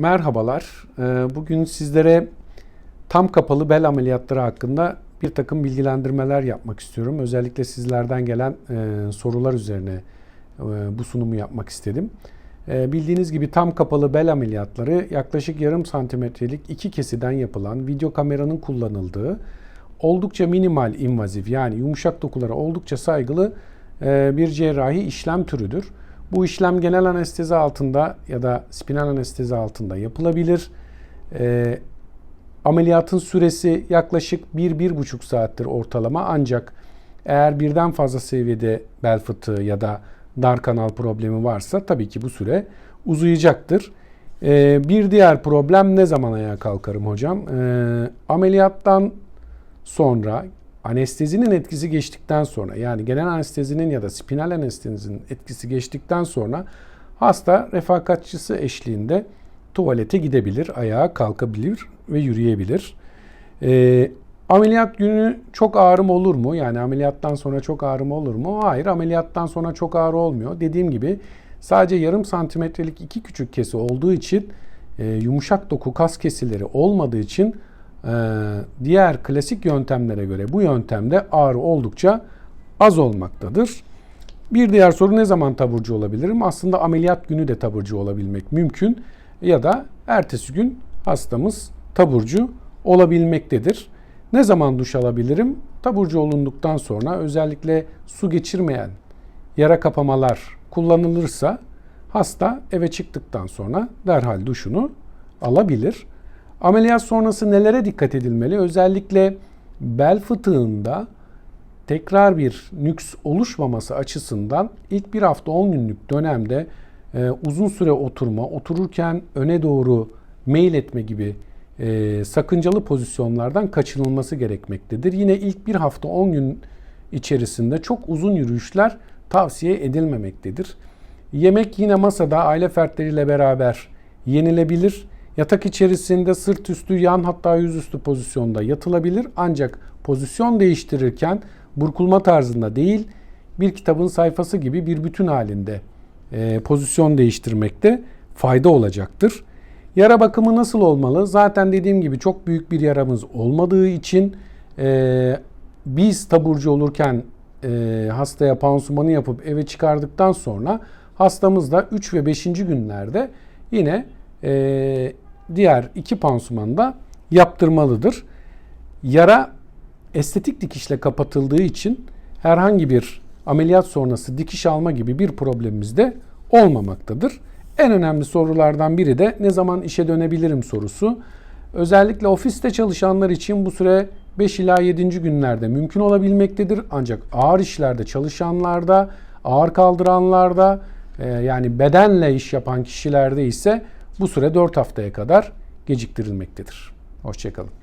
Merhabalar. Ee, Bugün sizlere tam kapalı bel ameliyatları hakkında bir takım bilgilendirmeler yapmak istiyorum. Özellikle sizlerden gelen e, sorular üzerine e, bu sunumu yapmak istedim. E, Bildiğiniz gibi tam kapalı bel ameliyatları yaklaşık yarım santimetrelik iki kesiden yapılan video kameranın kullanıldığı oldukça minimal invazif yani yumuşak dokulara oldukça saygılı bir cerrahi işlem türüdür. Bu işlem genel anestezi altında ya da spinal anestezi altında yapılabilir. E, ameliyatın süresi yaklaşık 1-1,5 saattir ortalama ancak eğer birden fazla seviyede bel fıtığı ya da dar kanal problemi varsa tabii ki bu süre uzayacaktır. E, bir diğer problem ne zaman ayağa kalkarım hocam? E, ameliyattan sonra anestezinin etkisi geçtikten sonra yani genel anestezinin ya da spinal anestezinin etkisi geçtikten sonra hasta refakatçısı eşliğinde tuvalete gidebilir, ayağa kalkabilir ve yürüyebilir. Ee, ameliyat günü çok ağrım olur mu? Yani ameliyattan sonra çok ağrım olur mu? Hayır, ameliyattan sonra çok ağrı olmuyor. Dediğim gibi sadece yarım santimetrelik iki küçük kesi olduğu için e, yumuşak doku kas kesileri olmadığı için diğer klasik yöntemlere göre bu yöntemde ağrı oldukça az olmaktadır. Bir diğer soru ne zaman taburcu olabilirim? Aslında ameliyat günü de taburcu olabilmek mümkün ya da ertesi gün hastamız taburcu olabilmektedir. Ne zaman duş alabilirim? Taburcu olunduktan sonra özellikle su geçirmeyen yara kapamalar kullanılırsa hasta eve çıktıktan sonra derhal duşunu alabilir. Ameliyat sonrası nelere dikkat edilmeli? Özellikle bel fıtığında tekrar bir nüks oluşmaması açısından ilk bir hafta 10 günlük dönemde e, uzun süre oturma, otururken öne doğru meyil etme gibi e, sakıncalı pozisyonlardan kaçınılması gerekmektedir. Yine ilk bir hafta 10 gün içerisinde çok uzun yürüyüşler tavsiye edilmemektedir. Yemek yine masada aile fertleriyle beraber yenilebilir. Yatak içerisinde sırt üstü, yan hatta yüzüstü pozisyonda yatılabilir. Ancak pozisyon değiştirirken burkulma tarzında değil, bir kitabın sayfası gibi bir bütün halinde e, pozisyon değiştirmekte fayda olacaktır. Yara bakımı nasıl olmalı? Zaten dediğim gibi çok büyük bir yaramız olmadığı için e, biz taburcu olurken e, hastaya pansumanı yapıp eve çıkardıktan sonra hastamız da 3 ve 5. günlerde yine e, diğer iki pansumanı da yaptırmalıdır. Yara estetik dikişle kapatıldığı için herhangi bir ameliyat sonrası dikiş alma gibi bir problemimiz de olmamaktadır. En önemli sorulardan biri de ne zaman işe dönebilirim sorusu. Özellikle ofiste çalışanlar için bu süre 5 ila 7. günlerde mümkün olabilmektedir. Ancak ağır işlerde çalışanlarda, ağır kaldıranlarda e, yani bedenle iş yapan kişilerde ise bu süre 4 haftaya kadar geciktirilmektedir. Hoşçakalın.